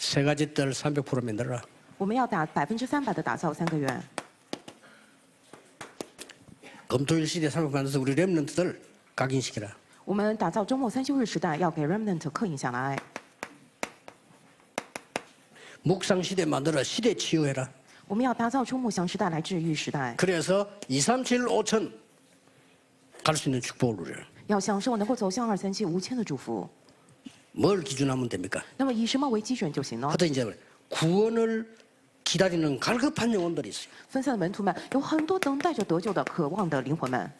세 가지 뜰 300% 만들어라. 我们要打百分之三百的打造三个园。 검토일 시대 300 만들어서 우리 랩런트들 각인시키라. 我们打造周末三休日时代，要给 Remnant 刻印下来。 묵상 시대 만들어 시대 치유해라. 我们要打造出木祥时代来治愈时代， 그래서 2, 3, 7, 5천 갈 수 있는 축복을 누려. 要享受能够走向二三七无千的祝福。 뭘 기준하면 됩니까? 那么以什么为基准就行呢？ 하여튼 이제 구원을 기다리는 갈급한 영혼들이 있어요. 分散的门徒们有很多等待着得救的渴望的灵魂们，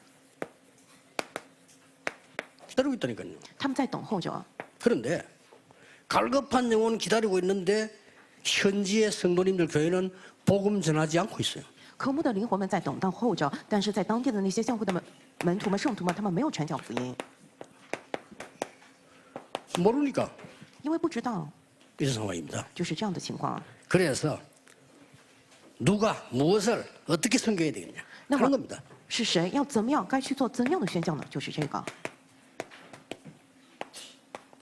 기다리고 있다니까요. 他们在等候着。 그런데 갈급한 영혼 기다리고 있는데 현지의 성도님들 교회는 복음 전하지 않고 있어요. 渴慕的灵魂们在等待候着，但是在当地的那些教会的门门徒们、圣徒们，他们没有传讲福音， 모르니까 因为不知道， 이런 상황입니다. 就是这样的情况。 그래서 누가 무엇을 어떻게 섬겨야 되겠냐 나 하는 뭐- 겁니다. 是谁要怎么样，该去做怎样的宣教呢？就是这个。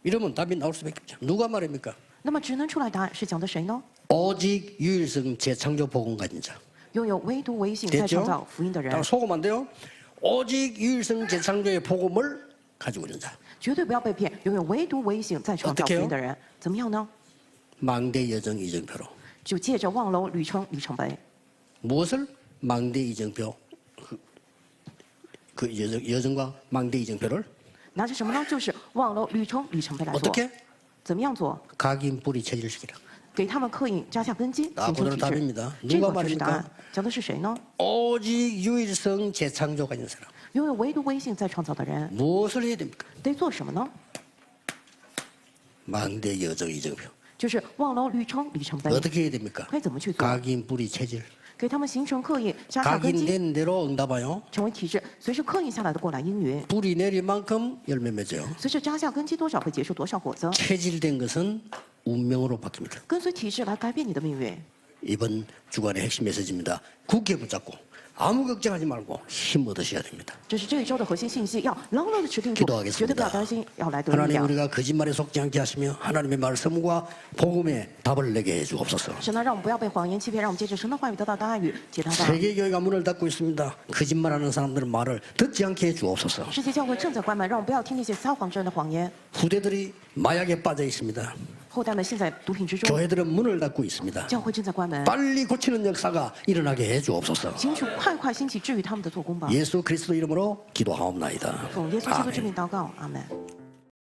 이러면 답이 나올 수밖에 없죠. 누가 말입니까? 那么只能出来答案是讲的谁呢？ 오직 유일성 재창조 복음 가진 자. 拥有唯独唯性在 됐죠? 创造福音的人 자, ， 속으면 안 돼요. 오직 유일성 재창조의 복음을 가지고 있는 자. 绝对不要被骗。拥有唯独唯性在创造福 어떡해요 音的人，怎么样呢？ 망대 여정 이정표로. 就借着望楼旅程里程碑， 무엇을 망대 이정표 그, 그 여정, 여정과 망대 이정표를 拿着什么呢？就是望楼旅程里程碑来做。 어떻게 怎么样做？ 각인 뿌리 체질시키라. 给他们刻印，扎下根基， 아 形成 그대로 体制 답입니다. 。这 누가 个就是答案 말입니까 。讲的是谁呢？ 오직 유일성 재창조 가진 사람. 拥有唯独唯性在创造的人， 무엇을 해야 됩니까? 得做什么呢？ 망대 여정 이정표. 就是望楼旅程里程碑， 어떻게 해야 됩니까? 该怎么去做？ 각인 뿌리 체질. 给他们形成刻印，扎下根基， 각인된 대로 응답하요. 成为体制，随着刻印下来的过来应允， 뿌리 내릴 만큼 열매 맺어요. 随着扎下根基多少会结出多少果子， 체질된 것은 운명으로 바뀝니다. 跟随体制来改变你的命运。 이번 주간의 핵심 메시지입니다. 굳게 붙잡고 아무 걱정하지 말고 힘 얻으셔야 됩니다. 这是这一周的核心信息，要牢牢的持定住 기도하겠습니다 ，绝对不要担心，要来得力 하나님 量。 우리가 거짓말에 속지 않게 하시며 하나님의 말씀과 복음의 답을 내게 해 주옵소서. 神呢，让我们不要被谎言欺骗，让我们借着神的话语得到答案与解答答案。 세계 교회가 문을 닫고 있습니다. 거짓말하는 사람들은 말을 듣지 않게 해 주옵소서. 世界教会正在关门，让我们不要听那些撒谎之人的谎言。 후대들이 마약에 빠져 있습니다. 교회들은 문을 닫고 있습니다. 빨리 고치는 역사가 일어나게 해 주옵소서. 예수 그리스도 이름으로 기도하옵나이다. 아멘.